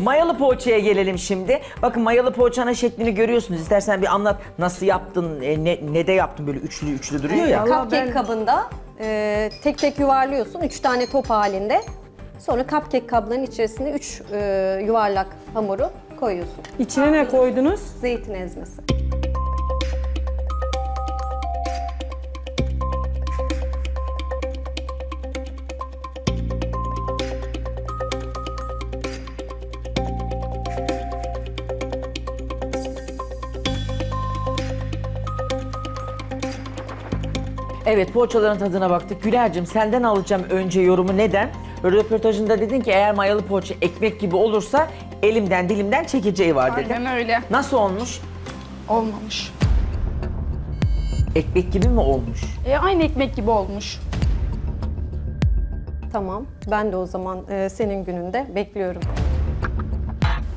Mayalı poğaçaya gelelim şimdi. Bakın mayalı poğaçanın şeklini görüyorsunuz. İstersen bir anlat nasıl yaptın, e, ne, ne de yaptın böyle üçlü üçlü duruyor ya. Vallahi Cupcake ben- kabında e, tek tek yuvarlıyorsun. Üç tane top halinde. Sonra cupcake kabların içerisine üç e, yuvarlak hamuru koyuyorsun. İçine ne koydunuz? Zeytin ezmesi. Evet poğaçaların tadına baktık. Güler'cim senden alacağım önce yorumu. Neden? Röportajında dedin ki eğer mayalı poğaça ekmek gibi olursa elimden dilimden çekeceği var dedin. Aynen öyle. Nasıl olmuş? Olmamış. Ekmek gibi mi olmuş? E, aynı ekmek gibi olmuş. Tamam. Ben de o zaman e, senin gününde bekliyorum.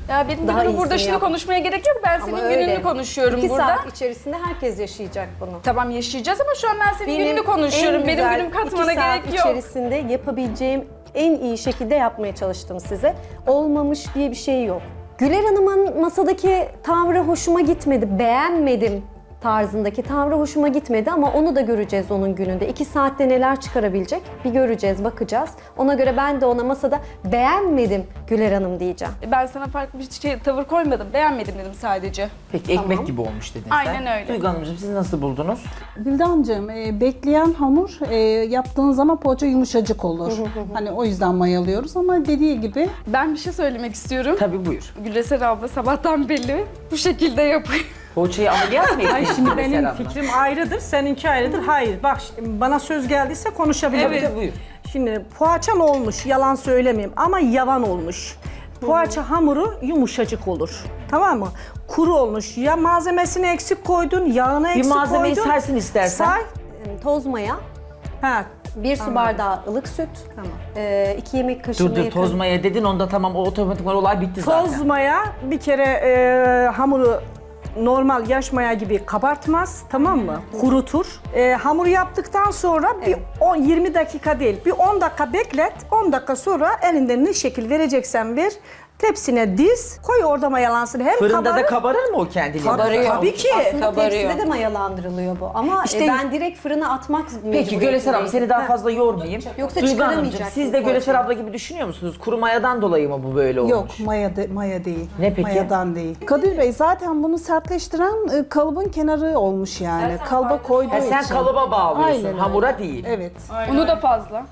Ya benim Daha günümü burada iyisini şimdi yap. konuşmaya gerek yok. Ben senin Ama gününü öyle. konuşuyorum İki burada. saat içerisinde herkes yaşayacak bunu. Tamam yaşayacağız ama şu an ben senin gününü en konuşuyorum. Benim güzel günüm katmana iki saat gerek yok. içerisinde yapabileceğim en iyi şekilde yapmaya çalıştım size. Olmamış diye bir şey yok. Güler Hanım'ın masadaki tavrı hoşuma gitmedi, beğenmedim tarzındaki tavrı hoşuma gitmedi ama onu da göreceğiz onun gününde. İki saatte neler çıkarabilecek bir göreceğiz, bakacağız. Ona göre ben de ona masada beğenmedim Güler Hanım diyeceğim. Ben sana farklı bir şey, tavır koymadım. Beğenmedim dedim sadece. Peki ekmek gibi olmuş dedin sen. Aynen öyle. Duygu Hanımcığım siz nasıl buldunuz? Bildancığım e, bekleyen hamur e, yaptığın zaman poğaça yumuşacık olur. hani o yüzden mayalıyoruz ama dediği gibi Ben bir şey söylemek istiyorum. Tabii buyur. Gülesel abla sabahtan belli bu şekilde yapıyor. Poğaçayı ameliyat mı Ay şimdi benim fikrim ayrıdır, seninki ayrıdır. Hayır, bak şimdi bana söz geldiyse konuşabilirim. Evet. Buyur. Şimdi poğaçan olmuş, yalan söylemeyeyim ama yavan olmuş. Poğaça hamuru yumuşacık olur. Tamam mı? Kuru olmuş. Ya malzemesini eksik koydun, yağını Bir eksik malzemeyi koydun. saysın istersen. Say. Toz maya, Ha, bir su bardağı ılık süt, Tamam. e, iki yemek kaşığına Dur dur yakın- toz maya dedin onda tamam o otomatik olay bitti zaten. toz maya bir kere e, hamuru normal yaş maya gibi kabartmaz tamam mı? Kurutur. E, hamuru yaptıktan sonra bir 10 20 dakika değil bir 10 dakika beklet. 10 dakika sonra elinden ne şekil vereceksen ver. Tepsine diz, koy orada mayalansın. Hem Fırında kabarır, da kabarır mı o kendiliğinden? Kabarıyor. Tabii ki. Aslında tepside de mayalandırılıyor bu. Ama İşte- e, ben direkt fırına atmak Peki. Gölesel abla seni daha fazla yormayayım. Yoksa Duygu Hanımcığım, Siz de Gölesel abla gibi düşünüyor musunuz? Kuru mayadan dolayı mı bu böyle olmuş? yok maya de- maya değil. Ne peki? Mayadan değil. Kadir Bey zaten bunu sertleştiren e, kalıbın kenarı olmuş yani. Kalıba koyduğu Ha, sen için. kalıba bağlıyorsun, Aynen öyle. hamura değil. Evet. Onu da fazla.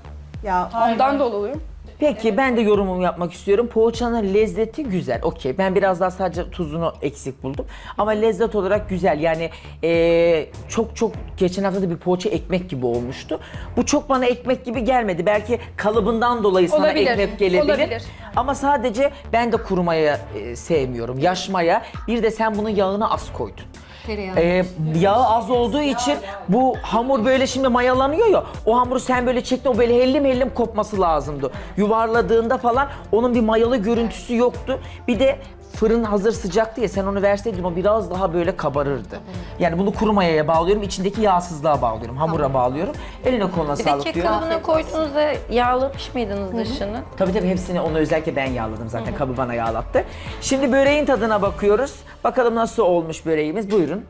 Ya Ondan da oluyor. Peki ben de yorumumu yapmak istiyorum. Poğaçanın lezzeti güzel. Okey. Ben biraz daha sadece tuzunu eksik buldum. Ama lezzet olarak güzel. Yani eee, çok çok geçen hafta da bir poğaça ekmek gibi olmuştu. Bu çok bana ekmek gibi gelmedi. Belki kalıbından dolayı sana Olabilir, ekmek gelebilir. olabilir. Ama sadece ben de kurumaya e, sevmiyorum. Yaşmaya. Bir de sen bunun yağını az koydun. Tereyağı. Ee, yağı az olduğu için bu hamur böyle şimdi mayalanıyor ya. O hamuru sen böyle çektin o böyle hellim hellim kopması lazımdı. Yuvarladığında falan onun bir mayalı görüntüsü yoktu. Bir de fırın hazır sıcak diye sen onu verseydin o biraz daha böyle kabarırdı. Yani bunu kuru mayaya bağlıyorum. içindeki yağsızlığa bağlıyorum. Hamura bağlıyorum. Eline koluna Bir de sağlık kek diyorum. kalıbına koyduğunuzda yağlamış mıydınız dışını? Tabii tabii hepsini onu özellikle ben yağladım zaten. Kabı bana yağlattı. Şimdi böreğin tadına bakıyoruz. Bakalım nasıl olmuş böreğimiz. Buyurun.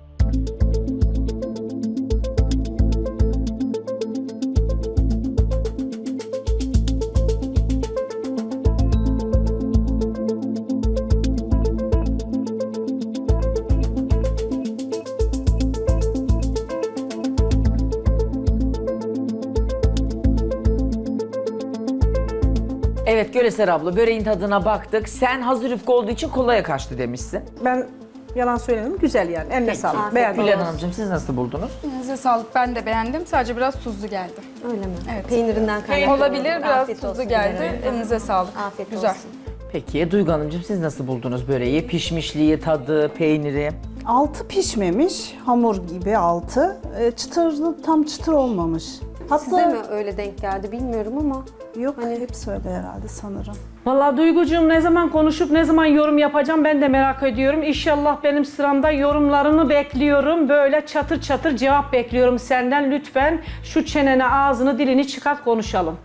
Evet Göleser abla böreğin tadına baktık. Sen hazır yufka olduğu için kolaya kaçtı demişsin. Ben yalan söyledim. Güzel yani. Eline sağlık. Beğendim. Gülen Hanımcığım siz nasıl buldunuz? Elinize sağlık. Ben de beğendim. Sadece biraz tuzlu geldi. Öyle mi? Evet. Peynirinden kaynaklı. Olabilir. Biraz Afiyet tuzlu olsun geldi. Elinize sağlık. Afiyet Güzel. olsun. Peki Duygu Hanımcığım siz nasıl buldunuz böreği? Pişmişliği, tadı, peyniri. altı pişmemiş hamur gibi altı. E, çıtırlı tam çıtır olmamış. Hatta Size mi öyle denk geldi bilmiyorum ama. Yok Hani- hepsi öyle herhalde sanırım. Vallahi Duygucuğum ne zaman konuşup ne zaman yorum yapacağım ben de merak ediyorum. İnşallah benim sıramda yorumlarını bekliyorum. Böyle çatır çatır cevap bekliyorum senden. Lütfen şu çenene ağzını dilini çıkart konuşalım.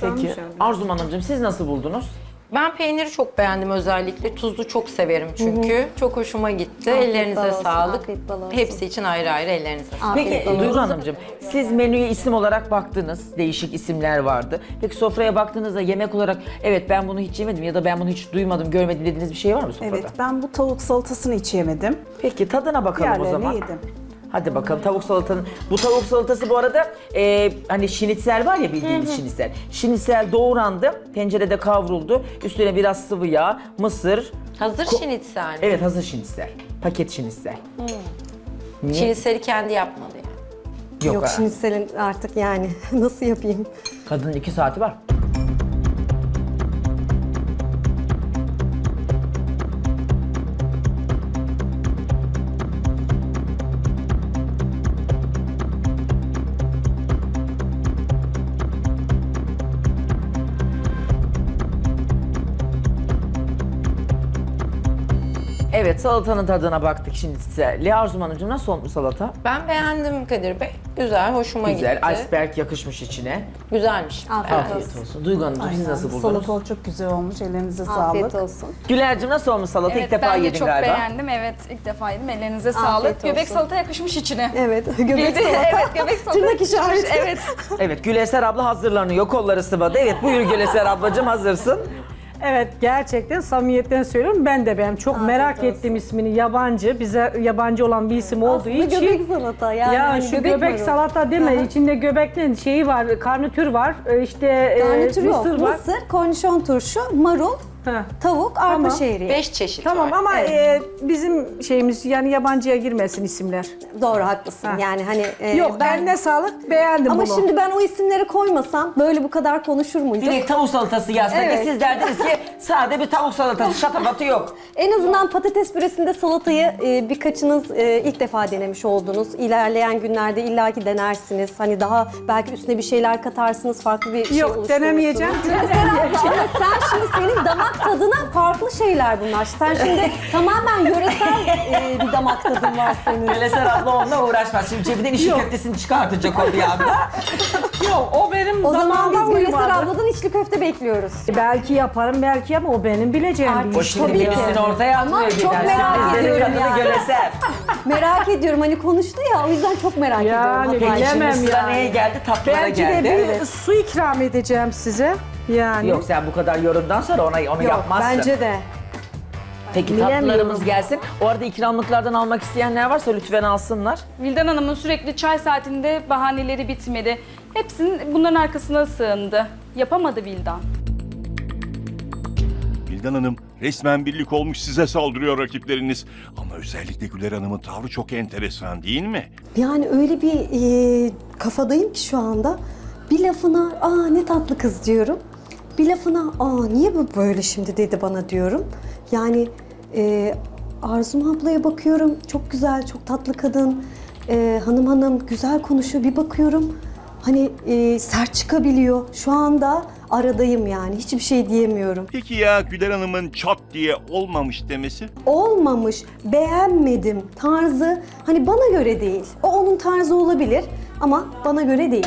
Peki Arzu Hanımcığım siz nasıl buldunuz? Ben peyniri çok beğendim özellikle. Tuzlu çok severim çünkü. Çok hoşuma gitti. Afiyet ellerinize bal olsun, sağlık. afiyet bal olsun. Hepsi için ayrı ayrı ellerinize sağlık. Peki Afiyet olsun. Duygu Hanımcığım siz menüye isim olarak baktınız. Değişik isimler vardı. Peki sofraya baktığınızda yemek olarak evet ben bunu hiç yemedim ya da ben bunu hiç duymadım, görmedim dediğiniz bir şey var mı sofrada? Evet ben bu tavuk salatasını hiç yemedim. Peki tadına bakalım o Diğerlerini zaman. yedim. Hadi bakalım tavuk salatanın. Bu tavuk salatası bu arada e, hani şinitsel var ya bildiğiniz şinitsel. Şinitsel doğrandı, tencerede kavruldu. Üstüne biraz sıvı yağ, mısır. Hazır Ko- şinitsel mi? Evet hazır şinitsel. Paket şinitsel. Niye? Şinitseli kendi yapmadı yani. Yok, Yok ha. senin artık yani nasıl yapayım? Kadının iki saati var. Evet salatanın tadına baktık şimdi size. Le Arzum Hanımcığım nasıl olmuş salata? Ben beğendim Kadir Bey. Güzel, hoşuma Güzel. gitti. Iceberg yakışmış içine. Güzelmiş. Afiyet Afiyet olsun. olsun. Duygu Hanımcığım siz nasıl buldunuz? Salata çok güzel olmuş. Ellerinize Afiyet sağlık. olsun. Güler'cim nasıl olmuş salata? Evet İlk defa ben de yedin çok galiba. beğendim. Evet ilk defa yedim. Ellerinize Afiyet sağlık. Göbek olsun. salata yakışmış içine. Evet, göbek Bildi- salata. evet göbek salata. Tırnak işareti. Evet. Evet Güleser abla hazırlanıyor. Kolları sıvadı. Evet buyur Güleser ablacığım hazırsın. Evet gerçekten samimiyetten söylüyorum ben de ben çok merak olsun. ettim ismini yabancı bize yabancı olan bir isim olduğu Aslında için. göbek salata yani. ya hani şu göbek, marul. salata deme içinde göbekten şeyi var karnitür var e, işte e, Garnitür yok. mısır var. Mısır, kornişon turşu, marul, Heh. tavuk, arpa Tamam. şehriye. Beş çeşit Tamam var. ama e, bizim şeyimiz yani yabancıya girmesin isimler. Doğru haklısın. Ha. Yani hani e, Yok ben eline sağlık beğendim ama bunu. şimdi ben o isimleri koymasam böyle bu kadar konuşur muydum? Direkt tavuk salatası yazsak Evet. siz derdiniz ki sade bir tavuk salatası şatafatı yok. En azından patates püresinde salatayı e, birkaçınız e, ilk defa denemiş oldunuz. İlerleyen günlerde illaki denersiniz. Hani daha belki üstüne bir şeyler katarsınız, farklı bir şey Yok, oluşturursunuz. denemeyeceğim. Ama sen şimdi senin damak tadına farklı şeyler bunlar. Sen şimdi tamamen yöresel e, bir damak tadın var senin. Güleser abla onunla uğraşmaz. Şimdi cebinden işi köftesini çıkartacak o bir anda. Yok o benim O zaman biz uymadı. abladan içli köfte bekliyoruz. Belki yaparım belki ama o benim bileceğim bir O iş. şimdi Tabii ki. birisini ortaya Ama atmıyor. çok merak Sürprizlerin ediyorum kadını yani. Güleser. Merak ediyorum hani konuştu ya o yüzden çok merak Yani ediyorum. Peki bilemem şimdi sıra yani. neye geldi? Tatlılara Belki geldi. de bir su ikram edeceğim size. Yani. Yok sen bu kadar yorumdan sonra ona onu Yok yapmazsın. bence de. Peki Bilemiyorum. tatlılarımız gelsin. O arada ikramlıklardan almak isteyenler varsa lütfen alsınlar. Vildan Hanım'ın sürekli çay saatinde bahaneleri bitmedi. Hepsinin bunların arkasına sığındı. Yapamadı Vildan. Bildan Hanım resmen birlik olmuş size saldırıyor rakipleriniz. Ama özellikle Güler Hanım'ın tavrı çok enteresan değil mi? Yani öyle bir e, kafadayım ki şu anda. Bir lafına aa ne tatlı kız diyorum. Bir lafına aa niye bu böyle şimdi dedi bana diyorum. Yani e, Arzum ablaya bakıyorum. Çok güzel, çok tatlı kadın. E, hanım hanım güzel konuşuyor. Bir bakıyorum hani e, sert çıkabiliyor. Şu anda aradayım yani. Hiçbir şey diyemiyorum. Peki ya Güler Hanım'ın çat diye olmamış demesi? olmamış, beğenmedim tarzı hani bana göre değil. O onun tarzı olabilir ama bana göre değil.